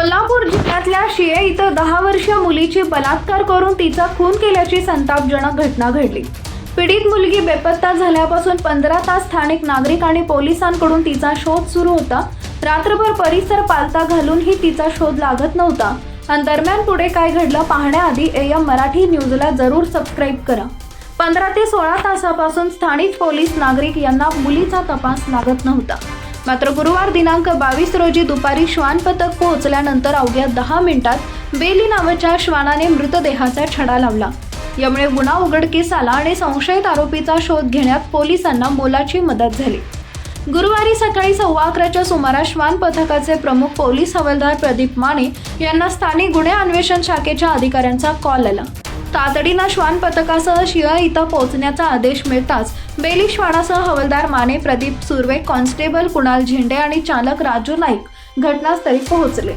कोल्हापूर जिल्ह्यातल्या शिये इथं दहा वर्षीय मुलीची बलात्कार करून तिचा खून केल्याची संतापजनक घटना घडली. पीडित मुलगी बेपत्ता झाल्यापासून पंधरा तास स्थानिक नागरिक आणि पोलिसांकडून तिचा शोध सुरू होता. रात्रभर परिसर पालता घालूनही तिचा शोध लागत नव्हता. आणि दरम्यान पुढे काय घडलं पाहण्याआधी एम मराठी न्यूजला जरूर सबस्क्राईब करा. पंधरा ते सोळा तासापासून स्थानिक पोलीस नागरिक यांना मुलीचा तपास लागत नव्हता. मात्र गुरुवार दिनांक बावीस रोजी दुपारी श्वान पथक पोहोचल्यानंतर अवघ्या दहा मिनिटात बेली नावाच्या श्वानाने मृतदेहाचा छडा लावला. यामुळे गुन्हा उघडकीस आला आणि संशयित आरोपीचा शोध घेण्यात पोलिसांना मोलाची मदत झाली. गुरुवारी सकाळी सव्वा अकराच्या सुमारास श्वान पथकाचे प्रमुख पोलीस हवालदार प्रदीप माने यांना स्थानिक गुन्हे अन्वेषण शाखेच्या अधिकाऱ्यांचा कॉल आला. तातडीनं श्वान पथकासह शिया इथं पोहोचण्याचा आदेश मिळताच बेली श्वानासह हवालदार माने प्रदीप सुर्वे कॉन्स्टेबल कुणाल झेंडे आणि चालक राजू नाईक घटनास्थळी पोहोचले.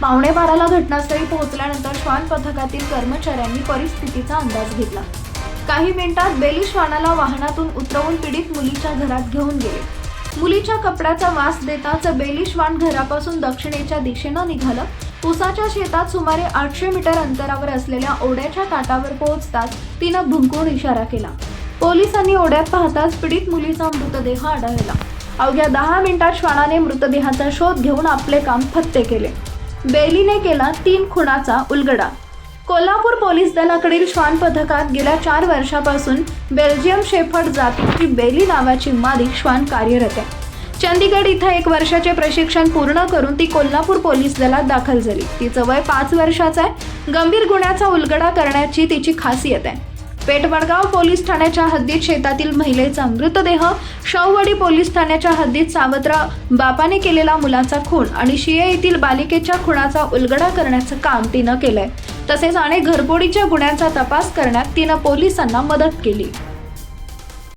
पावणे बाराला घटनास्थळी पोहोचल्यानंतर श्वान पथकातील कर्मचाऱ्यांनी परिस्थितीचा अंदाज घेतला. काही मिनिटात बेली श्वानाला वाहनातून उतरवून पीडित मुलीच्या घरात घेऊन गेले. मुलीच्या कपड्याचा वास देताच बेली श्वान घरापासून दक्षिणेच्या दिशेनं निघालं. उसाच्या शेतात सुमारे आठशे मीटर अंतरावर असलेल्या ओढ्याच्या ताटावर पोहोचताच तिनं भुंकून इशारा केला. पोलिसांनी ओढ्यात पाहताच पीडित मुलीचा मृतदेह आढळला. अवघ्या दहा मिनिटात श्वानाने मृतदेहाचा शोध घेऊन आपले काम फत्ते केले. बेलीने केला तीन खुणाचा उलगडा. कोल्हापूर पोलीस दलाकडील श्वान पथकात गेल्या चार वर्षापासून बेल्जियम शेफर्ड जातीची बेली नावाची मादी श्वान कार्यरत आहे. चंदीगड इथं एक वर्षाचे प्रशिक्षण पूर्ण करून ती कोल्हापूर पोलीस दलात दाखल झाली. तिचं वय पाच वर्षाचं आहे. गंभीर गुन्ह्याचा उलगडा करण्याची तिची खासियत आहे. पेटवडगाव पोलीस ठाण्याच्या हद्दीत शेतातील महिलेचा मृतदेह शववडी पोलीस ठाण्याच्या हद्दीत सावत्रा बापाने केलेला मुलाचा खून आणि शिये येथील बालिकेच्या खुणाचा उलगडा करण्याचं काम तिनं केलंय. तसेच अनेक घरफोडीच्या गुन्ह्यांचा तपास करण्यात तिनं पोलिसांना मदत केली.